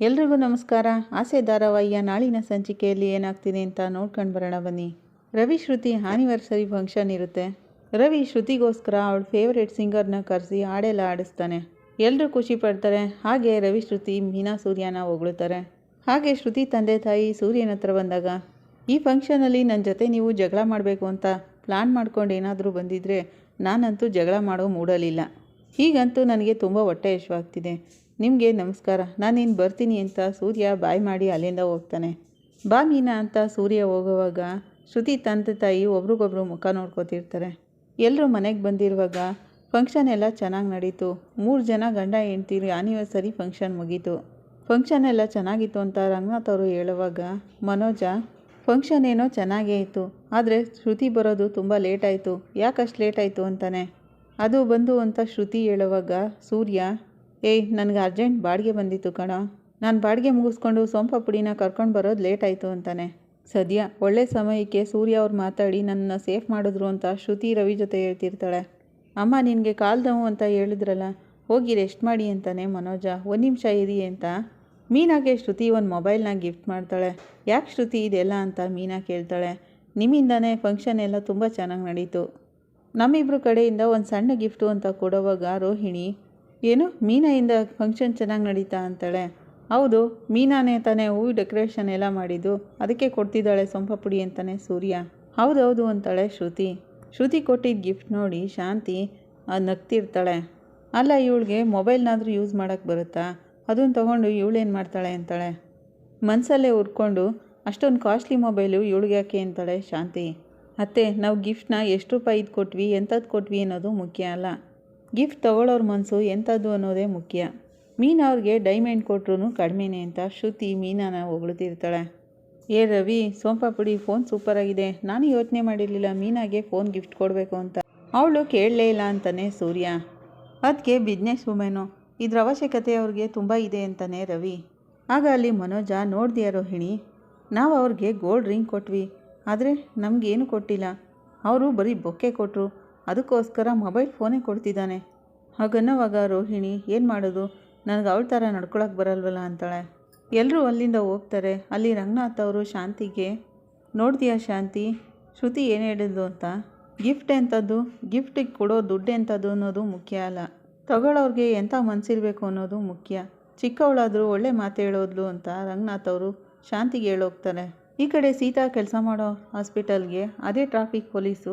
ಎಲ್ರಿಗೂ ನಮಸ್ಕಾರ. ಆಸೆ ಧಾರಾವಾಹಿಯ ನಾಳಿನ ಸಂಚಿಕೆಯಲ್ಲಿ ಏನಾಗ್ತಿದೆ ಅಂತ ನೋಡ್ಕೊಂಡು ಬರೋಣ ಬನ್ನಿ. ರವಿ ಶ್ರುತಿ ಆನಿವರ್ಸರಿ ಫಂಕ್ಷನ್ ಇರುತ್ತೆ. ರವಿ ಶ್ರುತಿಗೋಸ್ಕರ ಅವಳ ಫೇವ್ರೆಟ್ ಸಿಂಗರ್ನ ಕರೆಸಿ ಹಾಡೆಲ್ಲ ಆಡಿಸ್ತಾನೆ ಎಲ್ಲರೂ ಖುಷಿ ಪಡ್ತಾರೆ. ಹಾಗೆ ರವಿ ಶ್ರುತಿ, ಮೀನಾ ಸೂರ್ಯನ ಹೊಗಳುತ್ತಾರೆ ಹಾಗೆ ಶ್ರುತಿ ತಂದೆ ತಾಯಿ ಸೂರ್ಯನ ಹತ್ರ ಬಂದಾಗ, ಈ ಫಂಕ್ಷನಲ್ಲಿ ನನ್ನ ಜೊತೆ ನೀವು ಜಗಳ ಮಾಡಬೇಕು ಅಂತ ಪ್ಲ್ಯಾನ್ ಮಾಡ್ಕೊಂಡು ಏನಾದರೂ ಬಂದಿದ್ದರೆ ನಾನಂತೂ ಜಗಳ ಮಾಡೋ ಮೂಡಲಿಲ್ಲ ಹೀಗಂತೂ ನನಗೆ ತುಂಬ ಹೊಟ್ಟೆ ಯಶವಾಗ್ತಿದೆ ನಿಮಗೆ ನಮಸ್ಕಾರ. ನಾನೇನು ಬರ್ತೀನಿ ಅಂತ ಸೂರ್ಯ ಬಾಯ್ ಮಾಡಿ ಅಲ್ಲಿಂದ ಹೋಗ್ತಾನೆ. ಬಾ ಮೀನಾ ಅಂತ ಸೂರ್ಯ ಹೋಗುವಾಗ ಶ್ರುತಿ ತಂದೆ ತಾಯಿ ಒಬ್ರಿಗೊಬ್ರು ಮುಖ ನೋಡ್ಕೋತಿರ್ತಾರೆ. ಎಲ್ಲರೂ ಮನೆಗೆ ಬಂದಿರುವಾಗ ಫಂಕ್ಷನ್ ಎಲ್ಲ ಚೆನ್ನಾಗಿ ನಡೀತು. ಮೂರು ಜನ ಗಂಡ ಹೆಂಡ್ತೀರಿ ಆನಿವರ್ಸರಿ ಫಂಕ್ಷನ್ ಮುಗೀತು. ಫಂಕ್ಷನ್ ಎಲ್ಲ ಚೆನ್ನಾಗಿತ್ತು ಅಂತ ರಂಗನಾಥ್ ಅವರು ಹೇಳುವಾಗ ಮನೋಜ ಫಂಕ್ಷನ್ ಏನೋ ಚೆನ್ನಾಗೇ ಇತ್ತು. ಆದರೆ ಶ್ರುತಿ ಬರೋದು ತುಂಬ ಲೇಟ್ ಆಯಿತು. ಯಾಕಷ್ಟು ಆಯಿತು ಅಂತಾನೆ. ಅದು ಬಂದು ಅಂತ ಶ್ರುತಿ ಹೇಳುವಾಗ, ಸೂರ್ಯ ಏಯ್ ನನಗೆ ಅರ್ಜೆಂಟ್ ಬಾಡಿಗೆ ಬಂದಿತ್ತು ಕಣ. ನಾನು ಬಾಡಿಗೆ ಮುಗಿಸ್ಕೊಂಡು ಸೋಂಪ ಪುಡಿನ ಕರ್ಕೊಂಡು ಬರೋದು ಲೇಟ್ ಆಯಿತು ಅಂತಾನೆ. ಸದ್ಯ ಒಳ್ಳೆ ಸಮಯಕ್ಕೆ ಸೂರ್ಯ ಅವ್ರು ಮಾತಾಡಿ ನನ್ನ ಸೇಫ್ ಮಾಡಿದ್ರು ಅಂತ ಶ್ರುತಿ ರವಿ ಜೊತೆ ಹೇಳ್ತಿರ್ತಾಳೆ. ಅಮ್ಮ, ನಿನಗೆ ಕಾಲ್ ನೋವು ಅಂತ ಹೇಳಿದ್ರಲ್ಲ, ಹೋಗಿ ರೆಸ್ಟ್ ಮಾಡಿ ಅಂತಾನೆ ಮನೋಜ. ಒಂದು ನಿಮಿಷ ಇರಿ ಅಂತ ಮೀನಾಗೆ ಶ್ರುತಿ ಒಂದು ಮೊಬೈಲ್ನ ಗಿಫ್ಟ್ ಮಾಡ್ತಾಳೆ. ಯಾಕೆ ಶ್ರುತಿ ಇದೆಲ್ಲ? ಅಂತ ಮೀನಾ ಕೇಳ್ತಾಳೆ. ನಿಮ್ಮಿಂದನೇ ಫಂಕ್ಷನ್ ಎಲ್ಲ ತುಂಬ ಚೆನ್ನಾಗಿ ನಡೀತು. ನಮ್ಮಿಬ್ರು ಕಡೆಯಿಂದ ಒಂದು ಸಣ್ಣ ಗಿಫ್ಟು ಅಂತ ಕೊಡೋವಾಗ, ರೋಹಿಣಿ, ಏನು? ಮೀನಾಯಿಂದ ಫಂಕ್ಷನ್ ಚೆನ್ನಾಗಿ ನಡೀತಾ ಅಂತಾಳೆ. ಹೌದು, ಮೀನಾನೇ ತಾನೇ ಹೂವು ಡೆಕೋರೇಷನ್ ಎಲ್ಲ ಮಾಡಿದ್ದು. ಅದಕ್ಕೆ ಕೊಡ್ತಿದ್ದಾಳೆ ಸೊಂಪ ಪುಡಿ ಅಂತಾನೆ ಸೂರ್ಯ. ಹೌದೌದು ಅಂತಾಳೆ ಶ್ರುತಿ. ಶ್ರುತಿ ಕೊಟ್ಟಿದ್ದ ಗಿಫ್ಟ್ ನೋಡಿ ಶಾಂತಿ ನಗ್ತಿರ್ತಾಳೆ. ಅಲ್ಲ, ಇವಳಿಗೆ ಮೊಬೈಲ್ನಾದರೂ ಯೂಸ್ ಮಾಡೋಕ್ಕೆ ಬರುತ್ತಾ? ಅದನ್ನು ತೊಗೊಂಡು ಇವಳೇನು ಮಾಡ್ತಾಳೆ? ಅಂತಾಳೆ. ಮನಸಲ್ಲೇ ಉರ್ಕೊಂಡು, ಅಷ್ಟೊಂದು ಕಾಸ್ಟ್ಲಿ ಮೊಬೈಲು ಇವಳಿಗೆ ಯಾಕೆ? ಅಂತಾಳೆ ಶಾಂತಿ. ಅತ್ತೆ, ನಾವು ಗಿಫ್ಟ್ನ ಎಷ್ಟು ರೂಪಾಯಿದು ಕೊಟ್ವಿ ಎಂಥದ್ದು ಕೊಟ್ವಿ ಅನ್ನೋದು ಮುಖ್ಯ ಅಲ್ಲ. ಗಿಫ್ಟ್ ತೊಗೊಳೋರ ಮನಸ್ಸು ಎಂಥದ್ದು ಅನ್ನೋದೇ ಮುಖ್ಯ. ಮೀನ ಅವ್ರಿಗೆ ಡೈಮಂಡ್ ಕೊಟ್ರೂ ಕಡಿಮೆನೆ ಅಂತ ಶ್ರುತಿ ಮೀನಾನ ಹೊಗಳ್ತಿರ್ತಾಳೆ. ಏ ರವಿ, ಸೋಂಪಾ ಪುಡಿ ಫೋನ್ ಸೂಪರಾಗಿದೆ ನಾನು ಯೋಚನೆ ಮಾಡಿರಲಿಲ್ಲ ಮೀನಾಗೆ ಫೋನ್ ಗಿಫ್ಟ್ ಕೊಡಬೇಕು ಅಂತ. ಅವಳು ಕೇಳಲೇ ಇಲ್ಲ ಅಂತಾನೆ ಸೂರ್ಯ. ಅದಕ್ಕೆ ಬಿಸ್ನೆಸ್ ವುಮೆನು ಇದ್ರ ಅವಶ್ಯಕತೆ ಅವ್ರಿಗೆ ತುಂಬ ಇದೆ ಅಂತಾನೆ ರವಿ. ಆಗ ಅಲ್ಲಿ ಮನೋಜ, ನೋಡ್ದಿಯ ರೋಹಿಣಿ? ನಾವು ಅವ್ರಿಗೆ ಗೋಲ್ಡ್ ರಿಂಗ್ ಕೊಟ್ವಿ. ಆದರೆ ನಮಗೇನು ಕೊಟ್ಟಿಲ್ಲ. ಅವರು ಬರೀ ಬೊಕ್ಕೆ ಕೊಟ್ಟರು ಅದಕ್ಕೋಸ್ಕರ ಮೊಬೈಲ್ ಫೋನೇ ಕೊಡ್ತಿದ್ದಾನೆ. ಹಾಗನ್ನೋವಾಗ ರೋಹಿಣಿ, ಏನು ಮಾಡೋದು? ನನಗೆ ಅವಳ ಥರ ನಡ್ಕೊಳಕ್ಕೆ ಬರಲ್ವಲ್ಲ ಅಂತಾಳೆ. ಎಲ್ಲರೂ ಅಲ್ಲಿಂದ ಹೋಗ್ತಾರೆ. ಅಲ್ಲಿ ರಂಗನಾಥ್ ಅವರು ಶಾಂತಿಗೆ, ನೋಡ್ತೀಯಾ ಶಾಂತಿ, ಶ್ರುತಿ ಏನು ಹೇಳಿದ್ಲು ಅಂತ? ಗಿಫ್ಟ್ ಎಂಥದ್ದು ಗಿಫ್ಟಿಗೆ ಕೊಡೋ ದುಡ್ಡು ಎಂಥದ್ದು ಅನ್ನೋದು ಮುಖ್ಯ ಅಲ್ಲ. ತಗೊಳ್ಳೋರಿಗೆ ಎಂಥ ಮನಸ್ಸಿರಬೇಕು ಅನ್ನೋದು ಮುಖ್ಯ. ಚಿಕ್ಕವಳಾದರೂ ಒಳ್ಳೆ ಮಾತು ಹೇಳೋದ್ಲು ಅಂತ ರಂಗನಾಥ್ ಅವರು ಶಾಂತಿಗೆ ಹೇಳೋಗ್ತಾರೆ. ಈ ಕಡೆ ಸೀತಾ ಕೆಲಸ ಮಾಡೋ ಹಾಸ್ಪಿಟಲ್ಗೆ ಅದೇ ಟ್ರಾಫಿಕ್ ಪೊಲೀಸು.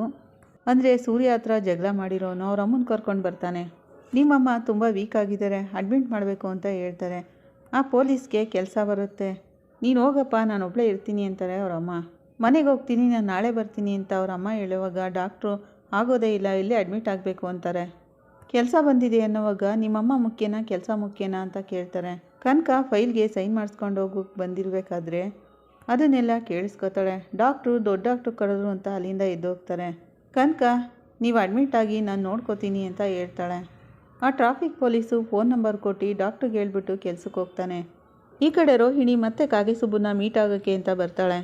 ಅಂದರೆ ಸೂರ್ಯ ಹತ್ರ ಜಗಳ ಮಾಡಿರೋನು ಅವ್ರ ಅಮ್ಮನ ಕರ್ಕೊಂಡು ಬರ್ತಾನೆ. ನಿಮ್ಮಮ್ಮ ತುಂಬ ವೀಕ್ ಆಗಿದ್ದಾರೆ ಅಡ್ಮಿಟ್ ಮಾಡಬೇಕು ಅಂತ ಹೇಳ್ತಾರೆ. ಆ ಪೊಲೀಸ್ಗೆ ಕೆಲಸ ಬರುತ್ತೆ. ನೀನು ಹೋಗಪ್ಪ, ನಾನು ಒಬ್ಬಳೇ ಇರ್ತೀನಿ ಅಂತಾರೆ ಅವರಮ್ಮ. ಮನೆಗೆ ಹೋಗ್ತೀನಿ, ನಾನು ನಾಳೆ ಬರ್ತೀನಿ ಅಂತ ಅವ್ರ ಅಮ್ಮ ಹೇಳುವಾಗ ಡಾಕ್ಟ್ರು, ಆಗೋದೇ ಇಲ್ಲ, ಇಲ್ಲೇ ಅಡ್ಮಿಟ್ ಆಗಬೇಕು ಅಂತಾರೆ. ಕೆಲಸ ಬಂದಿದೆ ಅನ್ನೋವಾಗ ನಿಮ್ಮಮ್ಮ ಮುಖ್ಯನಾ, ಕೆಲಸ ಮುಖ್ಯನಾ ಅಂತ ಕೇಳ್ತಾರೆ. ಕನಕ ಫೈಲ್ಗೆ ಸೈನ್ ಮಾಡಿಸ್ಕೊಂಡು ಹೋಗೋಕೆ ಬಂದಿರಬೇಕಾದ್ರೆ ಅದನ್ನೆಲ್ಲ ಕೇಳಿಸ್ಕೊತಾಳೆ. ಡಾಕ್ಟ್ರು ದೊಡ್ಡ ಡಾಕ್ಟ್ರು ಕರೆದ್ರು ಅಂತ ಅಲ್ಲಿಂದ ಎದ್ದೋಗ್ತಾರೆ. ಕನಕ, ನೀವು ಅಡ್ಮಿಟ್ ಆಗಿ ನಾನು ನೋಡ್ಕೋತೀನಿ ಅಂತ ಹೇಳ್ತಾಳೆ. ಆ ಟ್ರಾಫಿಕ್ ಪೊಲೀಸು ಫೋನ್ ನಂಬರ್ ಕೊಟ್ಟು ಡಾಕ್ಟ್ರಿಗೆ ಹೇಳ್ಬಿಟ್ಟು ಕೆಲ್ಸಕ್ಕೆ ಹೋಗ್ತಾನೆ. ಈ ಕಡೆ ರೋಹಿಣಿ ಮತ್ತೆ ಕಾಗೆಸುಬ್ಬನ್ನ ಮೀಟ್ ಆಗೋಕ್ಕೆ ಅಂತ ಬರ್ತಾಳೆ.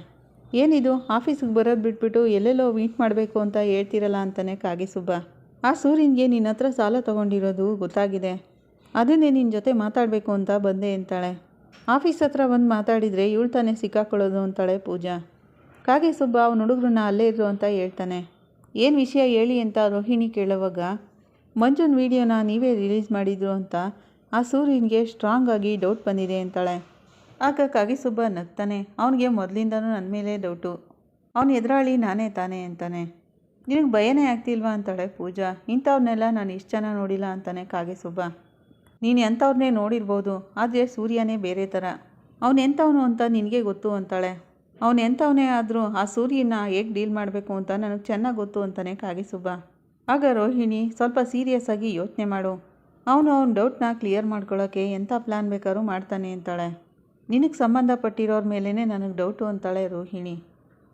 ಏನಿದು, ಆಫೀಸಿಗೆ ಬರೋದು ಬಿಟ್ಬಿಟ್ಟು ಎಲ್ಲೆಲ್ಲೋ ಮೀಟ್ ಮಾಡಬೇಕು ಅಂತ ಹೇಳ್ತಿರಲ್ಲ ಅಂತಾನೆ ಕಾಗೆಸುಬ್ಬ ಆ ಸೂರ್ಯನಿಗೆ ನಿನ್ನ ಹತ್ರ ಸಾಲ ತೊಗೊಂಡಿರೋದು ಗೊತ್ತಾಗಿದೆ. ಅದನ್ನೇ ನಿನ್ನ ಜೊತೆ ಮಾತಾಡಬೇಕು ಅಂತ ಬಂದೆ ಅಂತಾಳೆ. ಆಫೀಸ್ ಹತ್ರ ಬಂದು ಮಾತಾಡಿದರೆ ಇವಳು ತಾನೇ ಸಿಕ್ಕಾಕೊಳ್ಳೋದು ಅಂತಾಳೆ ಪೂಜಾ. ಕಾಗೆಸುಬ್ಬ ಅವನ ಹುಡುಗರನ್ನ ಅಲ್ಲೇ ಇರು ಅಂತ ಹೇಳ್ತಾನೆ. ಏನು ವಿಷಯ ಹೇಳಿ ಅಂತ ರೋಹಿಣಿ ಕೇಳುವಾಗ, ಮಂಜುನ್ ವೀಡಿಯೋನ ನೀವೇ ರಿಲೀಸ್ ಮಾಡಿದ್ರು ಅಂತ ಆ ಸೂರ್ಯನಿಗೆ ಸ್ಟ್ರಾಂಗ್ ಆಗಿ ಡೌಟ್ ಬಂದಿದೆ ಅಂತಾಳೆ. ಆಗ ಕಾಗಿಸುಬ್ಬ ನಗ್ತಾನೆ. ಅವನಿಗೆ ಮೊದಲಿಂದನೂ ನನ್ನ ಮೇಲೆ ಡೌಟು. ಅವನು ಎದುರಾಳಿ ನಾನೇ ತಾನೇ ಅಂತಾನೆ. ನಿನಗೆ ಭಯನೇ ಆಗ್ತಿಲ್ವಾ? ಅಂತಾಳೆ ಪೂಜಾ. ಇಂಥವ್ರನ್ನೆಲ್ಲ ನಾನು ಇಷ್ಟು ಜನ ನೋಡಿಲ್ಲ ಅಂತಾನೆ ಕಾಗೆಸುಬ್ಬ ನೀನು ಎಂಥವ್ರನ್ನೇ ನೋಡಿರ್ಬೋದು, ಆದರೆ ಸೂರ್ಯನೇ ಬೇರೆ ಥರ ಅವನು ಎಂಥವನು ಅಂತ ನಿನಗೆ ಗೊತ್ತು ಅಂತಾಳೆ. ಅವನು ಎಂಥವನೇ ಆದರೂ ಆ ಸೂರ್ಯನ ಹೇಗೆ ಡೀಲ್ ಮಾಡಬೇಕು ಅಂತ ನನಗೆ ಚೆನ್ನಾಗಿ ಗೊತ್ತು ಅಂತಾನೆ ಕಾಗೆಸುಬ್ಬ ಆಗ ರೋಹಿಣಿ ಸ್ವಲ್ಪ ಸೀರಿಯಸ್ ಆಗಿ ಯೋಚನೆ ಮಾಡು. ಅವನು ಅವನ ಡೌಟ್ನ ಕ್ಲಿಯರ್ ಮಾಡ್ಕೊಳ್ಳೋಕ್ಕೆ ಎಂಥ ಪ್ಲ್ಯಾನ್ ಬೇಕಾದ್ರೂ ಮಾಡ್ತಾನೆ ಅಂತಾಳೆ. ನಿನಗೆ ಸಂಬಂಧಪಟ್ಟಿರೋರ ಮೇಲೇ ನನಗೆ ಡೌಟು ಅಂತಾಳೆ ರೋಹಿಣಿ.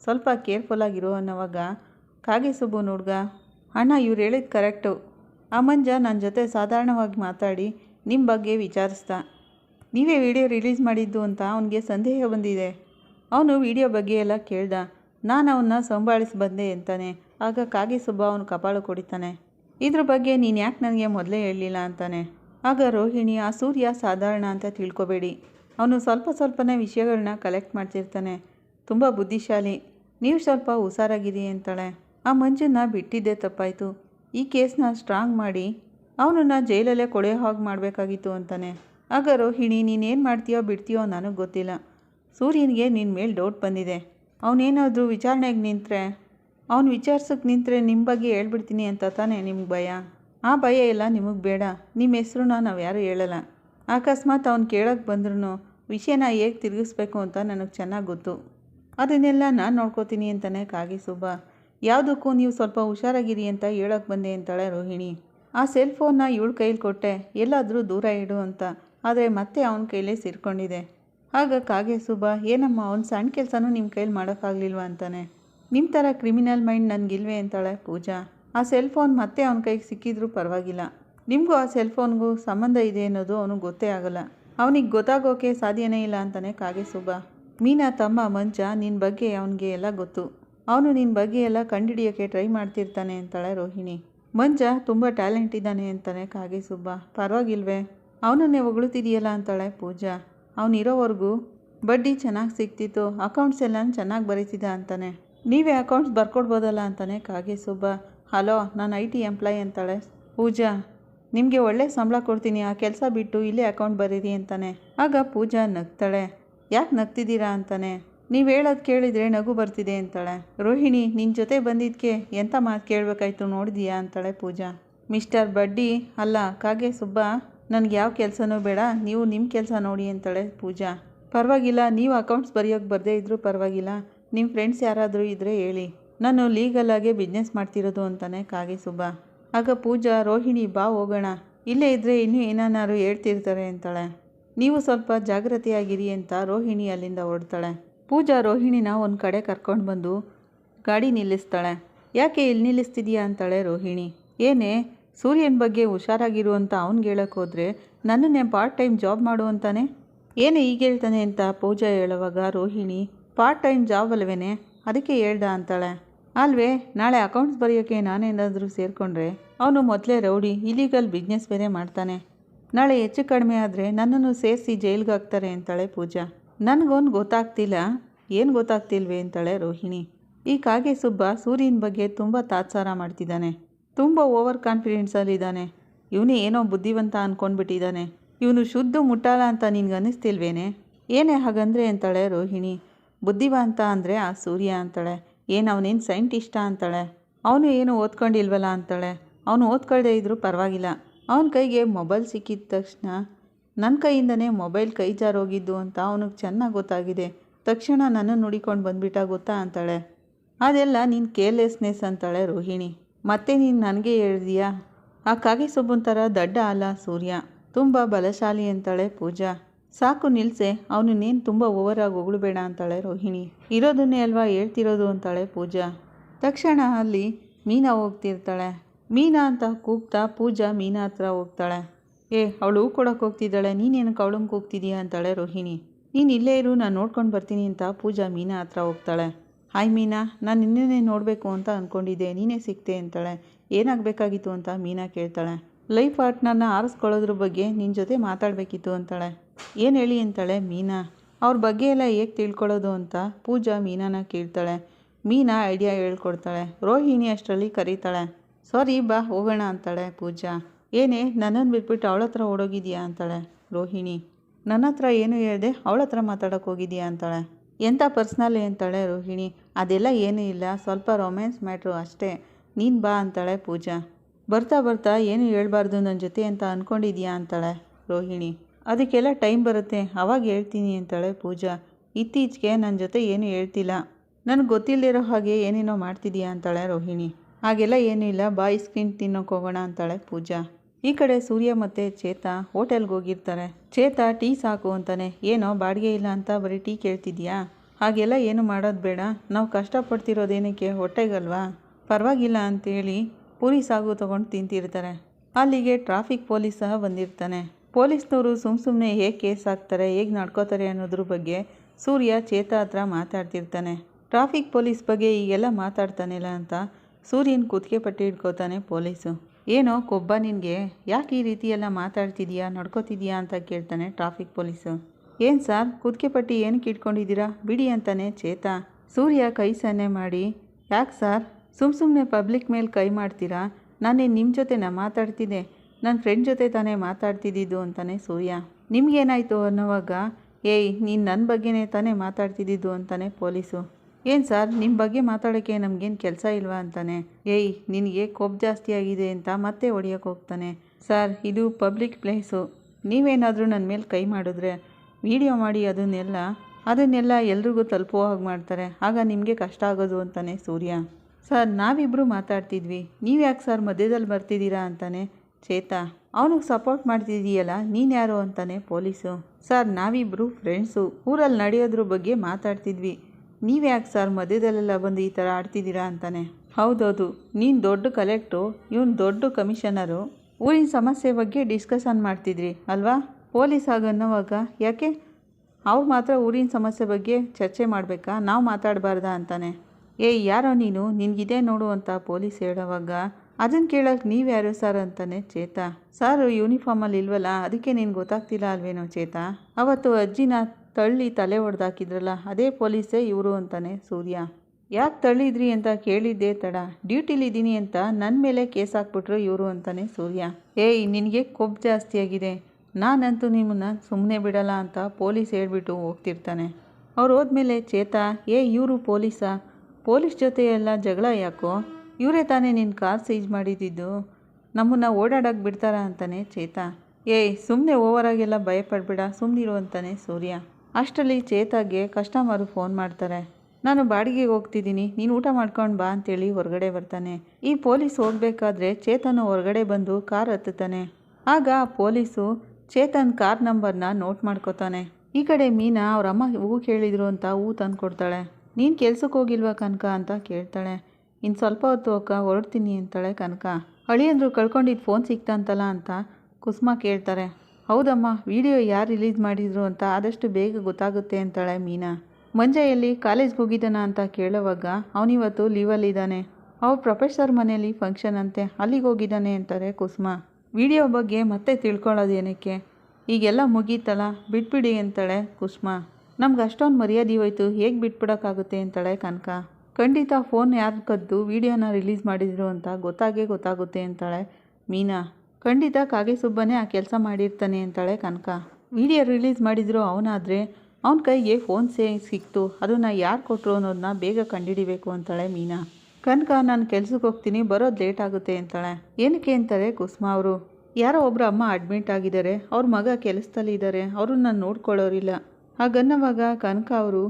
ಸ್ವಲ್ಪ ಕೇರ್ಫುಲ್ಲಾಗಿರೋ ಅನ್ನೋವಾಗ ಕಾಗೆಸುಬ್ಬು ನೋಡ್ಗ, ಅಣ್ಣ, ಇವ್ರು ಹೇಳಿದ್ದು ಕರೆಕ್ಟು. ಆ ಮಂಜ ನನ್ನ ಜೊತೆ ಸಾಧಾರಣವಾಗಿ ಮಾತಾಡಿ ನಿಮ್ಮ ಬಗ್ಗೆ ವಿಚಾರಿಸ್ದ ನೀವೇ ವಿಡಿಯೋ ರಿಲೀಸ್ ಮಾಡಿದ್ದು ಅಂತ ಅವನಿಗೆ ಸಂದೇಹ ಬಂದಿದೆ. ಅವನು ವಿಡಿಯೋ ಬಗ್ಗೆ ಎಲ್ಲ ಕೇಳ್ದ. ನಾನು ಅವನ್ನ ಸಂಭಾಳಿಸಿ ಬಂದೆ ಅಂತಾನೆ. ಆಗ ಕಾಗೆ ಸುಬ್ಬ ಅವನು ಕಪಾಳು ಕೊಡಿತಾನೆ. ಇದ್ರ ಬಗ್ಗೆ ನೀನು ಯಾಕೆ ನನಗೆ ಮೊದಲೇ ಹೇಳಲಿಲ್ಲ ಅಂತಾನೆ. ಆಗ ರೋಹಿಣಿ, ಆ ಸೂರ್ಯ ಸಾಧಾರಣ ಅಂತ ತಿಳ್ಕೊಬೇಡಿ. ಅವನು ಸ್ವಲ್ಪ ಸ್ವಲ್ಪನೇ ವಿಷಯಗಳನ್ನ ಕಲೆಕ್ಟ್ ಮಾಡ್ತಿರ್ತಾನೆ. ತುಂಬ ಬುದ್ಧಿಶಾಲಿ. ನೀವು ಸ್ವಲ್ಪ ಹುಷಾರಾಗಿರಿ ಅಂತಾಳೆ. ಆ ಮಂಜನ್ನ ಬಿಟ್ಟಿದ್ದೇ ತಪ್ಪಾಯಿತು. ಈ ಕೇಸ್ನ ಸ್ಟ್ರಾಂಗ್ ಮಾಡಿ ಅವನನ್ನು ಜೈಲಲ್ಲೇ ಕೊಳೆ ಹಾಗೆ ಮಾಡಬೇಕಾಗಿತ್ತು ಅಂತಾನೆ. ಆಗ ರೋಹಿಣಿ ನೀನೇನು ಮಾಡ್ತೀಯೋ ಬಿಡ್ತೀಯೋ ನನಗೆ ಗೊತ್ತಿಲ್ಲ. ಸೂರ್ಯನಿಗೆ ನಿನ್ನ ಮೇಲೆ ಡೌಟ್ ಬಂದಿದೆ. ಅವನೇನಾದರೂ ವಿಚಾರಣೆಗೆ ನಿಂತರೆ? ಅವ್ನು ವಿಚಾರ್ಸಕ್ಕೆ ನಿಂತರೆ ನಿಮ್ಮ ಬಗ್ಗೆ ಹೇಳ್ಬಿಡ್ತೀನಿ ಅಂತ ತಾನೆ ನಿಮ್ಗೆ ಭಯ? ಆ ಭಯ ಎಲ್ಲ ನಿಮಗೆ ಬೇಡ. ನಿಮ್ಮ ಹೆಸ್ರನ್ನ ನಾವು ಯಾರೂ ಹೇಳಲ್ಲ. ಅಕಸ್ಮಾತ್ ಅವ್ನು ಕೇಳೋಕ್ಕೆ ಬಂದ್ರೂ ವಿಷಯನ ಹೇಗೆ ತಿರುಗಿಸ್ಬೇಕು ಅಂತ ನನಗೆ ಚೆನ್ನಾಗಿ ಗೊತ್ತು. ಅದನ್ನೆಲ್ಲ ನಾನು ನೋಡ್ಕೋತೀನಿ ಅಂತಾನೆ ಕಾಗಿ ಸುಬ್ಬ. ಯಾವುದಕ್ಕೂ ನೀವು ಸ್ವಲ್ಪ ಹುಷಾರಾಗಿರಿ ಅಂತ ಹೇಳೋಕ್ಕೆ ಬಂದೆ ಅಂತಾಳೆ ರೋಹಿಣಿ. ಆ ಸೆಲ್ ಫೋನ್ನ ಇವಳ ಕೈಲಿ ಕೊಟ್ಟೆ, ಎಲ್ಲಾದರೂ ದೂರ ಇಡು ಅಂತ. ಆದರೆ ಮತ್ತೆ ಅವನ ಕೈಲೇ ಸಿರ್ಕೊಂಡಿದೆ. ಆಗ ಕಾಗೆ ಸುಬ್ಬ, ಏನಮ್ಮ, ಅವ್ನು ಸಣ್ಣ ಕೆಲಸನೂ ನಿಮ್ಮ ಕೈಲಿ ಮಾಡೋಕ್ಕಾಗಲಿಲ್ವಾ ಅಂತಾನೆ. ನಿಮ್ಮ ಥರ ಕ್ರಿಮಿನಲ್ ಮೈಂಡ್ ನನಗಿಲ್ವೇ ಅಂತಾಳೆ ಪೂಜಾ. ಆ ಸೆಲ್ ಫೋನ್ ಮತ್ತೆ ಅವನ ಕೈಗೆ ಸಿಕ್ಕಿದ್ರೂ ಪರವಾಗಿಲ್ಲ. ನಿಮಗೂ ಆ ಸೆಲ್ ಫೋನ್ಗೂ ಸಂಬಂಧ ಇದೆ ಅನ್ನೋದು ಅವನಿಗೆ ಗೊತ್ತೇ ಆಗಲ್ಲ. ಅವನಿಗೆ ಗೊತ್ತಾಗೋಕೆ ಸಾಧ್ಯನೇ ಇಲ್ಲ ಅಂತಾನೆ ಕಾಗೆ ಸುಬ್ಬ. ಮೀನಾ, ತಮ್ಮ ಮಂಚ ನಿನ್ನ ಬಗ್ಗೆ ಅವನಿಗೆ ಎಲ್ಲ ಗೊತ್ತು. ಅವನು ನಿನ್ನ ಬಗ್ಗೆ ಎಲ್ಲ ಕಂಡುಹಿಡಿಯೋಕ್ಕೆ ಟ್ರೈ ಮಾಡ್ತಿರ್ತಾನೆ ಅಂತಾಳೆ ರೋಹಿಣಿ. ಮಂಜ ತುಂಬ ಟ್ಯಾಲೆಂಟ್ ಇದ್ದಾನೆ ಅಂತಾನೆ ಕಾಗೆ ಸುಬ್ಬ. ಪರವಾಗಿಲ್ವೇ. ಅವನನ್ನೇ ಹೊಗಳುತ್ತಿದೆಯಲ್ಲ ಅಂತಾಳೆ ಪೂಜಾ. ಅವನಿರೋವರೆಗೂ ಬಡ್ಡಿ ಚೆನ್ನಾಗಿ ಸಿಕ್ತಿತ್ತು ಅಕೌಂಟ್ಸ್ ಎಲ್ಲ ಚೆನ್ನಾಗಿ ಬರೀತಿದ್ದ ಅಂತಾನೆ. ನೀವೇ ಅಕೌಂಟ್ಸ್ ಬರ್ಕೊಡ್ಬೋದಲ್ಲ ಅಂತಾನೆ ಕಾಗೆ ಸುಬ್ಬ. ಹಲೋ, ನಾನು ಐ ಟಿ ಎಂಪ್ಲಾಯ್ ಅಂತಾಳೆ ಪೂಜಾ. ನಿಮಗೆ ಒಳ್ಳೆ ಸಂಬಳ ಕೊಡ್ತೀನಿ, ಆ ಕೆಲಸ ಬಿಟ್ಟು ಇಲ್ಲೇ ಅಕೌಂಟ್ ಬರೀರಿ ಅಂತಾನೆ. ಆಗ ಪೂಜಾ ನಗ್ತಾಳೆ. ಯಾಕೆ ನಗ್ತಿದ್ದೀರಾ ಅಂತಾನೆ. ನೀವು ಹೇಳೋದು ಕೇಳಿದರೆ ನಗು ಬರ್ತಿದೆ ಅಂತಾಳೆ. ರೋಹಿಣಿ ನಿನ್ನ ಜೊತೆ ಬಂದಿದ್ದಕ್ಕೆ ಎಂಥ ಮಾತು ಕೇಳಬೇಕಾಯ್ತು ನೋಡಿದೀಯಾ ಅಂತಾಳೆ ಪೂಜಾ. ಮಿಸ್ಟರ್ ಬಡ್ಡಿ, ಅಲ್ಲ, ಕಾಗೆ ಸುಬ್ಬ, ನನಗೆ ಯಾವ ಕೆಲಸನೂ ಬೇಡ, ನೀವು ನಿಮ್ಮ ಕೆಲಸ ನೋಡಿ ಅಂತಾಳೆ ಪೂಜಾ. ಪರವಾಗಿಲ್ಲ, ನೀವು ಅಕೌಂಟ್ಸ್ ಬರೆಯೋಕ್ಕೆ ಬರದೇ ಇದ್ದರೂ ಪರವಾಗಿಲ್ಲ. ನಿಮ್ಮ ಫ್ರೆಂಡ್ಸ್ ಯಾರಾದರೂ ಇದ್ದರೆ ಹೇಳಿ. ನಾನು ಲೀಗಲಾಗೆ ಬಿಸ್ನೆಸ್ ಮಾಡ್ತಿರೋದು ಅಂತಾನೆ ಕಾಗೆ ಸುಬ್ಬ. ಆಗ ಪೂಜಾ, ರೋಹಿಣಿ, ಬಾ ಹೋಗೋಣ. ಇಲ್ಲೇ ಇದ್ದರೆ ಇನ್ನೂ ಏನಾರು ಹೇಳ್ತಿರ್ತಾರೆ ಅಂತಾಳೆ. ನೀವು ಸ್ವಲ್ಪ ಜಾಗೃತಿಯಾಗಿರಿ ಅಂತ ರೋಹಿಣಿ ಅಲ್ಲಿಂದ ಹೊರಡ್ತಾಳೆ. ಪೂಜಾ ರೋಹಿಣಿನ ಒಂದು ಕಡೆ ಕರ್ಕೊಂಡು ಬಂದು, ಗಾಡಿ ನಿಲ್ಲಿಸ್ತಾಳೆ. ಯಾಕೆ ಇಲ್ಲಿ ನಿಲ್ಲಿಸ್ತಿದೀಯಾ? ಅಂತಾಳೆ ರೋಹಿಣಿ. ಏನೇ, ಸೂರ್ಯನ ಬಗ್ಗೆ ಹುಷಾರಾಗಿರು ಅಂತ ಅವ್ನಿಗೆ ಹೋದರೆ ನನ್ನನ್ನೇ ಪಾರ್ಟ್ ಟೈಮ್ ಜಾಬ್ ಮಾಡು ಅಂತಾನೆ? ಏನೇ ಈಗ ಹೇಳ್ತಾನೆ ಅಂತ ಪೂಜಾ ಹೇಳುವಾಗ ರೋಹಿಣಿ ಪಾರ್ಟ್ ಟೈಮ್ ಜಾಬ್ ಅಲ್ವೇನೆ? ಅದಕ್ಕೆ ಹೇಳ್ದ? ಅಂತಾಳೆ. ಅಲ್ವೇ, ನಾಳೆ ಅಕೌಂಟ್ಸ್ ಬರೆಯೋಕ್ಕೆ ನಾನೇನಾದರೂ ಸೇರಿಕೊಂಡ್ರೆ ಅವನು ಮೊದಲೇ ರೌಡಿ, ಇಲೀಗಲ್ ಬಿಸ್ನೆಸ್ ಬೇರೆ ಮಾಡ್ತಾನೆ. ನಾಳೆ ಹೆಚ್ಚು ಕಡಿಮೆ ಆದರೆ ನನ್ನನ್ನು ಸೇರಿಸಿ ಜೈಲ್ಗೆ ಹಾಕ್ತಾರೆ ಅಂತಾಳೆ ಪೂಜಾ. ನನಗೊಂದು ಗೊತ್ತಾಗ್ತಿಲ್ಲ. ಏನು ಗೊತ್ತಾಗ್ತಿಲ್ವೇ ಅಂತಾಳೆ ರೋಹಿಣಿ. ಈ ಕಾಗೆ ಸುಬ್ಬ ಸೂರ್ಯನ ಬಗ್ಗೆ ತುಂಬ ತಾತ್ಸಾರ ಮಾಡ್ತಿದ್ದಾನೆ. ತುಂಬ ಓವರ್ ಕಾನ್ಫಿಡೆನ್ಸಲ್ಲಿದ್ದಾನೆ ಇವನೇ ಏನೋ ಬುದ್ಧಿವಂತ ಅಂದ್ಕೊಂಡ್ಬಿಟ್ಟಿದ್ದಾನೆ ಇವನು ಶುದ್ಧ ಮುಟ್ಟಾಳ ಅಂತ ನಿನ್ಗೆ ಅನ್ನಿಸ್ತಿಲ್ವೇನೆ? ಏನೇ ಹಾಗಂದ್ರೆ ಅಂತಾಳೆ ರೋಹಿಣಿ. ಬುದ್ಧಿವಂತ ಅಂದರೆ ಆ ಸೂರ್ಯ ಅಂತಾಳೆ. ಏನು ಅವನೇನು ಸೈಂಟಿಸ್ಟ ಅಂತಾಳೆ. ಅವನು ಏನು ಓದ್ಕೊಂಡಿಲ್ವಲ್ಲ ಅಂತಾಳೆ. ಅವನು ಓದ್ಕೊಳ್ದೇ ಇದ್ದರೂ ಪರವಾಗಿಲ್ಲ. ಅವನ ಕೈಗೆ ಮೊಬೈಲ್ ಸಿಕ್ಕಿದ ತಕ್ಷಣ ನನ್ನ ಕೈಯಿಂದನೇ ಮೊಬೈಲ್ ಕೈ ಜಾರೋಗಿದ್ದು ಅಂತ ಅವನಿಗೆ ಚೆನ್ನಾಗಿ ಗೊತ್ತಾಗಿದೆ. ತಕ್ಷಣ ನನ್ನನ್ನು ನುಡಿಕೊಂಡು ಬಂದ್ಬಿಟ್ಟ ಗೊತ್ತಾ ಅಂತಾಳೆ. ಅದೆಲ್ಲ ನೀನು ಕೇರ್ಲೆಸ್ನೆಸ್ ಅಂತಾಳೆ ರೋಹಿಣಿ. ಮತ್ತೆ ನೀನು ನನಗೆ ಹೇಳಿದೀಯಾ? ಆ ಕಾಗೆ ಸೊಬ್ಬನ ಥರ ದಡ್ಡ ಅಲ್ಲ ಸೂರ್ಯ. ತುಂಬ ಬಲಶಾಲಿ ಅಂತಾಳೆ ಪೂಜಾ. ಸಾಕು ನಿಲ್ಸೆ, ಅವನನ್ನೇನು ತುಂಬ ಓವರಾಗಿ ಹೊಗಳ್ಬೇಡ ಅಂತಾಳೆ ರೋಹಿಣಿ. ಇರೋದನ್ನೇ ಅಲ್ವಾ ಹೇಳ್ತಿರೋದು ಅಂತಾಳೆ ಪೂಜಾ. ತಕ್ಷಣ ಅಲ್ಲಿ ಮೀನಾ ಹೋಗ್ತಿರ್ತಾಳೆ. ಮೀನಾ ಅಂತ ಕೂಗ್ತಾ ಪೂಜಾ ಮೀನಾ ಹತ್ರ ಹೋಗ್ತಾಳೆ. ಏ, ಅವಳು ಹೂ ಕೊಡೋಕೆ ಹೋಗ್ತಿದ್ದಾಳೆ, ನೀನೇನಕ್ಕೆ ಅವಳಂಗೆ ಹೋಗ್ತಿದ್ದೀಯಾ ಅಂತಾಳೆ ರೋಹಿಣಿ. ನೀನು ಇಲ್ಲೇ ಇರು, ನಾನು ನೋಡ್ಕೊಂಡು ಬರ್ತೀನಿ ಅಂತ ಪೂಜಾ ಮೀನಾ ಹತ್ರ ಹೋಗ್ತಾಳೆ. ಹಾಯ್ ಮೀನಾ, ನಾನು ನಿನ್ನೇ ನೋಡಬೇಕು ಅಂತ ಅಂದ್ಕೊಂಡಿದ್ದೆ ನೀನೇ ಸಿಕ್ತೆ ಅಂತಾಳೆ. ಏನಾಗಬೇಕಾಗಿತ್ತು ಅಂತ ಮೀನಾ ಕೇಳ್ತಾಳೆ. ಲೈಫ್ ಪಾರ್ಟ್ನರ್ನ ಆರಿಸ್ಕೊಳ್ಳೋದ್ರ ಬಗ್ಗೆ ನಿನ್ನ ಜೊತೆ ಮಾತಾಡಬೇಕಿತ್ತು ಅಂತಾಳೆ. ಏನು ಹೇಳಿ ಅಂತಾಳೆ ಮೀನಾ. ಅವ್ರ ಬಗ್ಗೆ ಎಲ್ಲ ಹೇಗೆ ತಿಳ್ಕೊಳ್ಳೋದು ಅಂತ ಪೂಜಾ ಮೀನಾನ ಕೇಳ್ತಾಳೆ. ಮೀನಾ ಐಡಿಯಾ ಹೇಳ್ಕೊಡ್ತಾಳೆ. ರೋಹಿಣಿ ಅಷ್ಟರಲ್ಲಿ ಕರೀತಾಳೆ. ಸಾರಿ ಬಾ, ಹೋಗೋಣ ಅಂತಾಳೆ ಪೂಜಾ. ಏನೇ ನನ್ನನ್ನು ಬಿಟ್ಬಿಟ್ಟು ಅವಳ ಹತ್ರ ಓಡೋಗಿದೆಯಾ ಅಂತಾಳೆ ರೋಹಿಣಿ. ನನ್ನ ಹತ್ರ ಏನು ಹೇಳಿದೆ, ಅವಳ ಹತ್ರ ಮಾತಾಡೋಕೆ ಹೋಗಿದೆಯಾ ಅಂತಾಳೆ. ಎಂಥ ಪರ್ಸ್ನಲ್ ಅಂತಾಳೆ ರೋಹಿಣಿ. ಅದೆಲ್ಲ ಏನೂ ಇಲ್ಲ, ಸ್ವಲ್ಪ ರೊಮ್ಯಾನ್ಸ್ ಮ್ಯಾಟ್ರು ಅಷ್ಟೇ. ನೀನು ಬಾ ಅಂತಾಳೆ ಪೂಜಾ. ಬರ್ತಾ ಬರ್ತಾ ಏನು ಹೇಳ್ಬಾರ್ದು ನನ್ನ ಜೊತೆ ಅಂತ ಅಂದ್ಕೊಂಡಿದ್ಯಾ ಅಂತಾಳೆ ರೋಹಿಣಿ. ಅದಕ್ಕೆಲ್ಲ ಟೈಮ್ ಬರುತ್ತೆ, ಅವಾಗ ಹೇಳ್ತೀನಿ ಅಂತಾಳೆ ಪೂಜಾ. ಇತ್ತೀಚೆಗೆ ನನ್ನ ಜೊತೆ ಏನು ಹೇಳ್ತಿಲ್ಲ. ನನಗೆ ಗೊತ್ತಿಲ್ಲದಿರೋ ಹಾಗೆ ಏನೇನೋ ಮಾಡ್ತಿದ್ಯಾ ಅಂತಾಳೆ ರೋಹಿಣಿ. ಹಾಗೆಲ್ಲ ಏನೂ ಇಲ್ಲ ಬಾಯ್ ಐಸ್ ಕ್ರೀಮ್ ತಿನ್ನೋಕೆ ಹೋಗೋಣ ಅಂತಾಳೆ ಪೂಜಾ. ಈ ಕಡೆ ಸೂರ್ಯ ಮತ್ತು ಚೇತ ಹೋಟೆಲ್ಗೆ ಹೋಗಿರ್ತಾರೆ. ಚೇತ, ಟೀ ಸಾಕು ಅಂತಾನೆ. ಏನೋ, ಬಾಡಿಗೆ ಇಲ್ಲ ಅಂತ ಬರೀ ಟೀ ಕೇಳ್ತಿದ್ಯಾ ಹಾಗೆಲ್ಲ ಏನು ಮಾಡೋದು ಬೇಡ. ನಾವು ಕಷ್ಟಪಡ್ತಿರೋದೇನಕ್ಕೆ? ಹೊಟ್ಟೆಗಲ್ವಾ? ಪರವಾಗಿಲ್ಲ ಅಂತೇಳಿ ಪೂರಿ ಸಾಗು ತೊಗೊಂಡು ತಿಂತಿರ್ತಾರೆ. ಅಲ್ಲಿಗೆ ಟ್ರಾಫಿಕ್ ಪೊಲೀಸ್ ಸಹ ಬಂದಿರ್ತಾನೆ. ಪೊಲೀಸ್ನವರು ಸುಮ್ಮ ಸುಮ್ಮನೆ ಹೇಗೆ ಕೇಸ್ ಹಾಕ್ತಾರೆ, ಹೇಗೆ ನಡ್ಕೋತಾರೆ ಅನ್ನೋದ್ರ ಬಗ್ಗೆ ಸೂರ್ಯ ಚೇತ ಹತ್ರ ಮಾತಾಡ್ತಿರ್ತಾನೆ. ಟ್ರಾಫಿಕ್ ಪೊಲೀಸ್ ಬಗ್ಗೆ ಈಗೆಲ್ಲ ಮಾತಾಡ್ತಾನಿಲ್ಲ ಅಂತ ಸೂರ್ಯನ ಕುತ್ತಿಗೆ ಪಟ್ಟಿ ಹಿಡ್ಕೋತಾನೆ ಪೊಲೀಸು. ಏನೋ ಕೊಬ್ಬ ನಿನಗೆ, ಯಾಕೆ ಈ ರೀತಿ ಎಲ್ಲ ಮಾತಾಡ್ತಿದ್ಯಾ, ನಡ್ಕೋತಿದ್ಯಾ ಅಂತ ಕೇಳ್ತಾನೆ ಟ್ರಾಫಿಕ್ ಪೊಲೀಸು. ಏನು ಸರ್ ಕುದಕೆ ಪಟ್ಟಿ ಏನಕ್ಕೆ ಇಟ್ಕೊಂಡಿದ್ದೀರಾ ಬಿಡಿ ಅಂತಾನೆ ಚೇತ. ಸೂರ್ಯ ಕೈ ಸನ್ನೆ ಮಾಡಿ, ಯಾಕೆ ಸರ್ ಸುಮ್ ಸುಮ್ಮನೆ ಪಬ್ಲಿಕ್ ಮೇಲೆ ಕೈ ಮಾಡ್ತೀರಾ? ನಾನೇನು ನಿಮ್ಮ ಜೊತೆನ ಮಾತಾಡ್ತಿದ್ದೆ ನನ್ನ ಫ್ರೆಂಡ್ ಜೊತೆ ತಾನೇ ಮಾತಾಡ್ತಿದ್ದಿದ್ದು ಅಂತಾನೆ ಸೂರ್ಯ. ನಿಮ್ಗೇನಾಯಿತು ಅನ್ನೋವಾಗ, ಏಯ್, ನೀನು ನನ್ನ ಬಗ್ಗೆನೇ ತಾನೇ ಮಾತಾಡ್ತಿದ್ದಿದ್ದು ಅಂತಾನೆ ಪೊಲೀಸು. ಏನು ಸರ್ ನಿಮ್ಮ ಬಗ್ಗೆ ಮಾತಾಡೋಕ್ಕೆ ನಮಗೇನು ಕೆಲಸ ಇಲ್ವಾ ಅಂತಾನೆ. ಏಯ್, ನಿನಗೆ ಕೊಬ್ಬು ಜಾಸ್ತಿ ಆಗಿದೆ ಅಂತ ಮತ್ತೆ ಹೊಡಿಯೋಕೆ ಹೋಗ್ತಾನೆ. ಸರ್, ಇದು ಪಬ್ಲಿಕ್ ಪ್ಲೇಸು. ನೀವೇನಾದರೂ ನನ್ನ ಮೇಲೆ ಕೈ ಮಾಡಿದ್ರೆ ವಿಡಿಯೋ ಮಾಡಿ ಅದನ್ನೆಲ್ಲ ಅದನ್ನೆಲ್ಲ ಎಲ್ರಿಗೂ ತಲುಪೋ ಹಾಗೆ ಮಾಡ್ತಾರೆ. ಆಗ ನಿಮಗೆ ಕಷ್ಟ ಆಗೋದು ಅಂತಾನೆ ಸೂರ್ಯ. ಸರ್ ನಾವಿಬ್ಬರು ಮಾತಾಡ್ತಿದ್ವಿ. ನೀವು ಯಾಕೆ ಸರ್ ಮಧ್ಯದಲ್ಲಿ ಬರ್ತಿದ್ದೀರಾ ಅಂತಾನೆ ಚೇತಾ. ಅವನಿಗೆ ಸಪೋರ್ಟ್ ಮಾಡ್ತಿದ್ದೀಯಲ್ಲ ನೀನು ಯಾರು ಅಂತಾನೆ ಪೊಲೀಸು. ಸರ್ ನಾವಿಬ್ಬರು ಫ್ರೆಂಡ್ಸು. ಊರಲ್ಲಿ ನಡೆಯೋದ್ರ ಬಗ್ಗೆ ಮಾತಾಡ್ತಿದ್ವಿ. ನೀವು ಯಾಕೆ ಸರ್ ಮಧ್ಯದಲ್ಲೆಲ್ಲ ಬಂದು ಈ ಥರ ಆಡ್ತಿದ್ದೀರಾ ಅಂತಾನೆ? ಹೌದೌದು, ನೀನು ದೊಡ್ಡ ಕಲೆಕ್ಟ್ರು, ಇವನು ದೊಡ್ಡ ಕಮಿಷನರು. ಊರಿನ ಸಮಸ್ಯೆ ಬಗ್ಗೆ ಡಿಸ್ಕಷನ್ ಮಾಡ್ತಿದ್ರಿ, ಅಲ್ವಾ? ಪೊಲೀಸ್ ಆಗನ್ನೋವಾಗ ಯಾಕೆ? ಅವ್ರು ಮಾತ್ರ ಊರಿನ ಸಮಸ್ಯೆ ಬಗ್ಗೆ ಚರ್ಚೆ ಮಾಡಬೇಕಾ? ನಾವು ಮಾತಾಡಬಾರ್ದಾ ಅಂತಾನೆ. ಏಯ್, ಯಾರೋ ನೀನು? ನಿನಗಿದೆ ನೋಡು ಅಂತ ಪೊಲೀಸ್ ಹೇಳೋವಾಗ ಅದನ್ನು ಕೇಳೋಕ್ಕೆ ನೀವು ಯಾರು ಸರ್ ಅಂತಾನೆ ಚೇತಾ. ಸರ್ ಯೂನಿಫಾರ್ಮಲ್ಲಿ ಇಲ್ವಲ್ಲ, ಅದಕ್ಕೆ ನೀನು ಗೊತ್ತಾಗ್ತಿಲ್ಲ ಅಲ್ವೇನೋ ಚೇತಾ? ಅವತ್ತು ಅಜ್ಜಿನ ತಳ್ಳಿ ತಲೆ ಹೊಡೆದಾಕಿದ್ರಲ್ಲ ಅದೇ ಪೊಲೀಸೇ ಇವರು ಅಂತಾನೆ ಸೂರ್ಯ. ಯಾಕೆ ತಳ್ಳಿದ್ರಿ ಅಂತ ಕೇಳಿದ್ದೆ ತಡ. ಡ್ಯೂಟಿಲಿದ್ದೀನಿ ಅಂತ ನನ್ನ ಮೇಲೆ ಕೇಸ್ ಹಾಕ್ಬಿಟ್ರು ಇವರು ಅಂತಾನೆ ಸೂರ್ಯ. ಏಯ್, ನಿನಗೆ ಕೊಬ್ಬು ಜಾಸ್ತಿ ಆಗಿದೆ. ನಾನಂತೂ ನಿಮ್ಮನ್ನ ಸುಮ್ಮನೆ ಬಿಡಲ್ಲ ಅಂತ ಪೊಲೀಸ್ ಹೇಳ್ಬಿಟ್ಟು ಹೋಗ್ತಿರ್ತಾನೆ. ಅವ್ರು ಹೋದ್ಮೇಲೆ ಚೇತಾ, ಏ, ಇವರು ಪೊಲೀಸಾ? ಪೊಲೀಸ್ ಜೊತೆ ಎಲ್ಲ ಜಗಳ ಯಾಕೋ? ಇವರೇ ತಾನೇ ನಿನ್ನ ಕಾರ್ ಸೀಜ್ ಮಾಡಿದ್ದಿದ್ದು ನಮ್ಮನ್ನು ಓಡಾಡೋಕೆ ಬಿಡ್ತಾರಾ? ಅಂತಾನೆ ಚೇತಾ. ಏಯ್ ಸುಮ್ಮನೆ ಓವರಾಗೆಲ್ಲ ಭಯಪಡ್ಬೇಡ ಸುಮ್ಮನಿರು ಅಂತಾನೆ ಸೂರ್ಯ. ಅಷ್ಟರಲ್ಲಿ ಚೇತಾಗೆ ಕಸ್ಟಮರು ಫೋನ್ ಮಾಡ್ತಾರೆ. ನಾನು ಬಾಡಿಗೆಗೆ ಹೋಗ್ತಿದ್ದೀನಿ. ನೀನು ಊಟ ಮಾಡ್ಕೊಂಡು ಬಾ ಅಂತೇಳಿ ಹೊರಗಡೆ ಬರ್ತಾನೆ. ಈ ಪೊಲೀಸ್ ಹೋಗಬೇಕಾದ್ರೆ ಚೇತನು ಹೊರಗಡೆ ಬಂದು ಕಾರ್ ಹತ್ತುತ್ತಾನೆ. ಆಗ ಪೊಲೀಸು ಚೇತನ್ ಕಾರ್ ನಂಬರ್ನ ನೋಟ್ ಮಾಡ್ಕೋತಾನೆ. ಈ ಕಡೆ ಮೀನಾ ಅವ್ರ ಅಮ್ಮ ಹೂ ಕೇಳಿದ್ರು ಅಂತ ಹೂ ತಂದು ಕೊಡ್ತಾಳೆ ನೀನು ಕೆಲ್ಸಕ್ಕೆ ಹೋಗಿಲ್ವಾ ಕನಕ? ಅಂತ ಕೇಳ್ತಾಳೆ. ಇನ್ನು ಸ್ವಲ್ಪ ಹೊತ್ತು ಅಕ್ಕ, ಹೊರಡ್ತೀನಿ ಅಂತಾಳೆ ಕನಕ. ಅಳಿಯಂದ್ರು ಕಳ್ಕೊಂಡಿದ್ದು ಫೋನ್ ಸಿಕ್ತಂತಲ್ಲ ಅಂತ ಕುಸುಮ ಕೇಳ್ತಾರೆ. ಹೌದಮ್ಮ ವಿಡಿಯೋ ಯಾರು ರಿಲೀಸ್ ಮಾಡಿದ್ರು ಅಂತ ಆದಷ್ಟು ಬೇಗ ಗೊತ್ತಾಗುತ್ತೆ ಅಂತಾಳೆ ಮೀನಾ. ಮಂಜೆಯಲ್ಲಿ ಕಾಲೇಜ್ಗೆ ಹೋಗಿದ್ದಾನ ಅಂತ ಕೇಳೋವಾಗ ಅವನಿವತ್ತು ಲೀವಲ್ಲಿದ್ದಾನೆ ಅವ್ರ ಪ್ರೊಫೆಸರ್ ಮನೇಲಿ ಫಂಕ್ಷನ್ ಅಂತೆ, ಅಲ್ಲಿಗೆ ಹೋಗಿದ್ದಾನೆ ಅಂತಾರೆ ಕುಸುಮ. ವಿಡಿಯೋ ಬಗ್ಗೆ ಮತ್ತೆ ತಿಳ್ಕೊಳ್ಳೋದು ಏನಕ್ಕೆ? ಈಗೆಲ್ಲ ಮುಗೀತಲ್ಲ, ಬಿಟ್ಬಿಡಿ ಅಂತಾಳೆ ಕುಸುಮ. ನಮ್ಗೆ ಅಷ್ಟೊಂದು ಮರ್ಯಾದೆ ಹೋಯ್ತು, ಹೇಗೆ ಬಿಟ್ಬಿಡೋಕ್ಕಾಗುತ್ತೆ ಅಂತಾಳೆ ಕನಕ. ಖಂಡಿತ ಫೋನ್ ಯಾರು ಕದ್ದು ವಿಡಿಯೋನ ರಿಲೀಸ್ ಮಾಡಿದ್ರು ಅಂತ ಗೊತ್ತಾಗೇ ಗೊತ್ತಾಗುತ್ತೆ ಅಂತಾಳೆ ಮೀನಾ. ಖಂಡಿತ ಕಾಗೆ ಸುಬ್ಬನೇ ಆ ಕೆಲಸ ಮಾಡಿರ್ತಾನೆ ಅಂತಾಳೆ ಕನಕ. ವಿಡಿಯೋ ರಿಲೀಸ್ ಮಾಡಿದ್ರು ಅವನಾದರೆ ಅವನ ಕೈಗೆ ಫೋನ್ ಸೇ ಸಿಕ್ತು. ಅದನ್ನು ಯಾರು ಕೊಟ್ಟರು ಅನ್ನೋದನ್ನ ಬೇಗ ಕಂಡುಹಿಡಿಬೇಕು ಅಂತಾಳೆ ಮೀನಾ. ಕನಕ, ನಾನು ಕೆಲ್ಸಕ್ಕೆ ಹೋಗ್ತೀನಿ, ಬರೋದು ಲೇಟ್ ಆಗುತ್ತೆ ಅಂತಾಳೆ. ಏನಕ್ಕೆ ಅಂತಾರೆ ಕುಸ್ಮಾ ಅವರು? ಯಾರೋ ಒಬ್ಬರು ಅಮ್ಮ ಅಡ್ಮಿಟ್ ಆಗಿದ್ದಾರೆ. ಅವ್ರ ಮಗ ಕೆಲಸದಲ್ಲಿ ಇದ್ದಾರೆ ಅವ್ರನ್ನ ನೋಡ್ಕೊಳ್ಳೋರಿಲ್ಲ. ಹಾಗನ್ನವಾಗ ಕನಕ ಅವರು,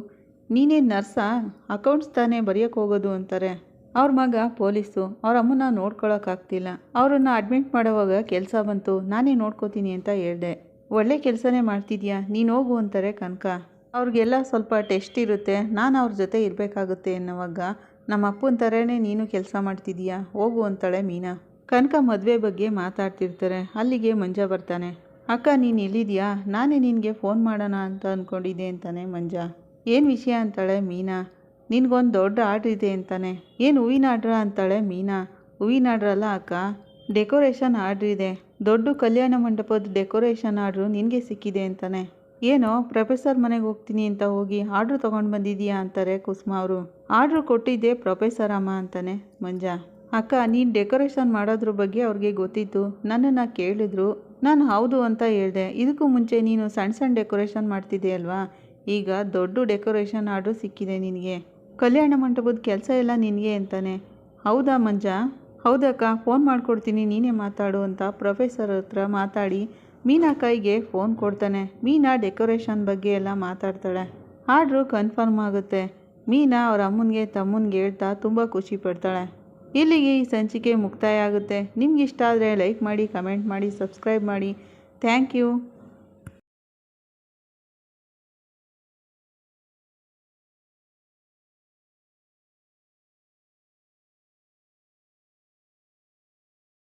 ನೀನೇ ನರ್ಸಾ? ಅಕೌಂಟ್ಸ್ ತಾನೇ ಬರೆಯೋಕ್ಕೆ ಹೋಗೋದು ಅಂತಾರೆ. ಅವ್ರ ಮಗ, ಪೊಲೀಸು, ಅವ್ರ ಅಮ್ಮನ ನೋಡ್ಕೊಳಕ್ಕಾಗ್ತಿಲ್ಲ. ಅವರನ್ನು ಅಡ್ಮಿಟ್ ಮಾಡೋವಾಗ ಕೆಲಸ ಬಂತು, ನಾನೇ ನೋಡ್ಕೋತೀನಿ ಅಂತ ಹೇಳಿದೆ. ಒಳ್ಳೆ ಕೆಲಸನೇ ಮಾಡ್ತಿದ್ಯಾ? ನೀನು ಹೋಗು ಅಂತಾರೆ ಕನಕ. ಅವ್ರಿಗೆಲ್ಲ ಸ್ವಲ್ಪ ಟೆಸ್ಟ್ ಇರುತ್ತೆ, ನಾನು ಅವ್ರ ಜೊತೆ ಇರಬೇಕಾಗುತ್ತೆ ಅನ್ನೋವಾಗ, ನಮ್ಮ ಅಪ್ಪನ ಥರನೇ ನೀನು ಕೆಲಸ ಮಾಡ್ತಿದ್ದೀಯಾ ಹೋಗು ಅಂತಾಳೆ ಮೀನಾ. ಕನಕ ಮದುವೆ ಬಗ್ಗೆ ಮಾತಾಡ್ತಿರ್ತಾರೆ, ಅಲ್ಲಿಗೆ ಮಂಜ ಬರ್ತಾನೆ. ಅಕ್ಕ, ನೀನು ಎಲ್ಲಿದ್ಯಾ? ನಾನೇ ನಿನಗೆ ಫೋನ್ ಮಾಡೋಣ ಅಂತ ಅಂದ್ಕೊಂಡಿದ್ದೆ ಅಂತಾನೆ ಮಂಜ. ಏನು ವಿಷಯ? ಅಂತಾಳೆ ಮೀನಾ. ನಿನಗೊಂದು ದೊಡ್ಡ ಆರ್ಡ್ರ್ ಇದೆ ಅಂತಾನೆ. ಏನು ಹೂವಿನ ಆರ್ಡ್ರಾ ಅಂತಾಳೆ ಮೀನಾ? ಹೂವಿನ ಅಲ್ಲ ಅಕ್ಕ. ಡೆಕೋರೇಷನ್ ಆರ್ಡ್ರ್ ಇದೆ. ದೊಡ್ಡ ಕಲ್ಯಾಣ ಮಂಟಪದ ಡೆಕೋರೇಷನ್ ಆರ್ಡ್ರು ನಿನಗೆ ಸಿಕ್ಕಿದೆ ಅಂತಾನೆ. ಏನೋ, ಪ್ರೊಫೆಸರ್ ಮನೆಗೆ ಹೋಗ್ತೀನಿ ಅಂತ ಹೋಗಿ ಆರ್ಡ್ರ್ ತೊಗೊಂಡು ಬಂದಿದ್ದೀಯಾ ಅಂತಾರೆ ಕುಸುಮ ಅವರು. ಆರ್ಡ್ರ್ ಕೊಟ್ಟಿದ್ದೆ ಪ್ರೊಫೆಸರ್ ಅಮ್ಮ ಅಂತಾನೆ ಮಂಜ. ಅಕ್ಕ, ನೀನು ಡೆಕೋರೇಷನ್ ಮಾಡೋದ್ರ ಬಗ್ಗೆ ಅವ್ರಿಗೆ ಗೊತ್ತಿತ್ತು. ನನ್ನನ್ನು ಕೇಳಿದ್ರು. ನಾನು ಹೌದು ಅಂತ ಹೇಳಿದೆ. ಇದಕ್ಕೂ ಮುಂಚೆ ನೀನು ಸಣ್ಣ ಸಣ್ಣ ಡೆಕೋರೇಷನ್ ಮಾಡ್ತಿದ್ದೆ ಅಲ್ವಾ? ಈಗ ದೊಡ್ಡ ಡೆಕೋರೇಷನ್ ಆರ್ಡ್ರು ಸಿಕ್ಕಿದೆ ನಿನಗೆ. ಕಲ್ಯಾಣ ಮಂಟಪದ ಕೆಲಸ ಎಲ್ಲ ನಿನಗೆ ಅಂತಾನೆ. ಹೌದಾ ಮಂಜ? ಹೌದಕ್ಕ ಫೋನ್ ಮಾಡಿಕೊಡ್ತೀನಿ, ನೀನೇ ಮಾತಾಡು ಅಂತ ಪ್ರೊಫೆಸರ್ ಹತ್ರ ಮಾತಾಡಿ ಮೀನಾ ಕೈಗೆ ಫೋನ್ ಕೊಡ್ತಾನೆ. ಮೀನಾ ಡೆಕೋರೇಷನ್ ಬಗ್ಗೆ ಎಲ್ಲ ಮಾತಾಡ್ತಾಳೆ. ಆರ್ಡ್ರು ಕನ್ಫರ್ಮ್ ಆಗುತ್ತೆ. ಮೀನಾ ಅವ್ರ ಅಮ್ಮನಿಗೆ, ತಮ್ಮನಿಗೆ ಹೇಳ್ತಾ ತುಂಬ ಖುಷಿ ಪಡ್ತಾಳೆ. ಇಲ್ಲಿಗೆ ಈ ಸಂಚಿಕೆ ಮುಕ್ತಾಯ ಆಗುತ್ತೆ. ನಿಮ್ಗೆ ಇಷ್ಟ ಆದರೆ ಲೈಕ್ ಮಾಡಿ ಕಮೆಂಟ್ ಮಾಡಿ ಸಬ್ಸ್ಕ್ರೈಬ್ ಮಾಡಿ. Thank you